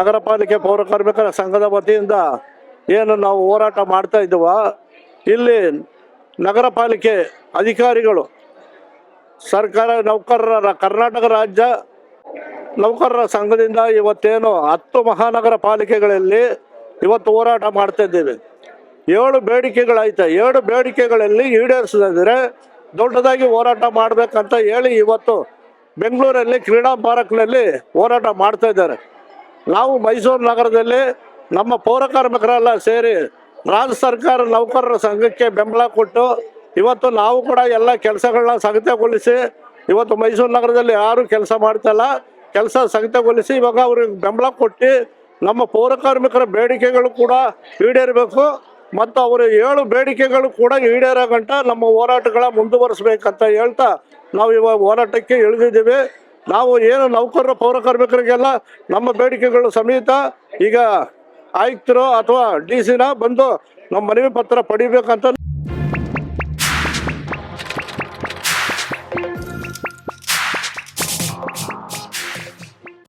ನಗರ ಪಾಲಿಕೆ ಪೌರ ಕಾರ್ಮಿಕರ ಸಂಘದ ವತಿಯಿಂದ ಏನು ನಾವು ಹೋರಾಟ ಮಾಡ್ತಾ ಇದ್ದೀವ, ಇಲ್ಲಿ ನಗರ ಪಾಲಿಕೆ ಅಧಿಕಾರಿಗಳು, ಸರ್ಕಾರ ನೌಕರರ, ಕರ್ನಾಟಕ ರಾಜ್ಯ ನೌಕರರ ಸಂಘದಿಂದ ಇವತ್ತೇನು ಹತ್ತು ಮಹಾನಗರ ಪಾಲಿಕೆಗಳಲ್ಲಿ ಇವತ್ತು ಹೋರಾಟ ಮಾಡ್ತಾ ಇದ್ದೇವೆ. ಏಳು ಬೇಡಿಕೆಗಳೈತೆ ಏಳು ಬೇಡಿಕೆಗಳಲ್ಲಿ ಈಡೇರಿಸಿದ್ರೆ ದೊಡ್ಡದಾಗಿ ಹೋರಾಟ ಮಾಡಬೇಕಂತ ಹೇಳಿ ಇವತ್ತು ಬೆಂಗಳೂರಲ್ಲಿ ಕ್ರೀಡಾ ಪಾರ್ಕ್ನಲ್ಲಿ ಹೋರಾಟ ಮಾಡ್ತಾ ಇದ್ದಾರೆ. ನಾವು ಮೈಸೂರು ನಗರದಲ್ಲಿ ನಮ್ಮ ಪೌರ ಕಾರ್ಮಿಕರೆಲ್ಲ ಸೇರಿ ರಾಜ್ಯ ಸರ್ಕಾರ ನೌಕರರ ಸಂಘಕ್ಕೆ ಬೆಂಬಲ ಕೊಟ್ಟು ಇವತ್ತು ನಾವು ಕೂಡ ಎಲ್ಲ ಕೆಲಸಗಳನ್ನ ಸ್ಥಗಿತಗೊಳಿಸಿ ಇವತ್ತು ಮೈಸೂರು ನಗರದಲ್ಲಿ ಯಾರು ಕೆಲಸ ಮಾಡ್ತಲ್ಲ, ಕೆಲಸ ಸಂಗತಗೊಳಿಸಿ ಇವಾಗ ಅವ್ರಿಗೆ ಬೆಂಬಲ ಕೊಟ್ಟು ನಮ್ಮ ಪೌರ ಕಾರ್ಮಿಕರ ಬೇಡಿಕೆಗಳು ಕೂಡ ಈಡೇರಬೇಕು ಮತ್ತು ಅವರ ಏಳು ಬೇಡಿಕೆಗಳು ಕೂಡ ಈಡೇರೋ ಗಂಟ ನಮ್ಮ ಹೋರಾಟಗಳ ಮುಂದುವರಿಸ್ಬೇಕಂತ ಹೇಳ್ತಾ ನಾವು ಇವಾಗ ಹೋರಾಟಕ್ಕೆ ಇಳಿದಿದ್ದೀವಿ. ನಾವು ಏನು ನೌಕರರು, ಪೌರ ಕಾರ್ಮಿಕರಿಗೆಲ್ಲ ನಮ್ಮ ಬೇಡಿಕೆಗಳು ಸಮೇತ ಈಗ ಆಯುಕ್ತರು ಅಥವಾ ಡಿ ಸಿನ ಬಂದು ನಮ್ಮ ಮನವಿ ಪತ್ರ ಪಡಿಬೇಕಂತ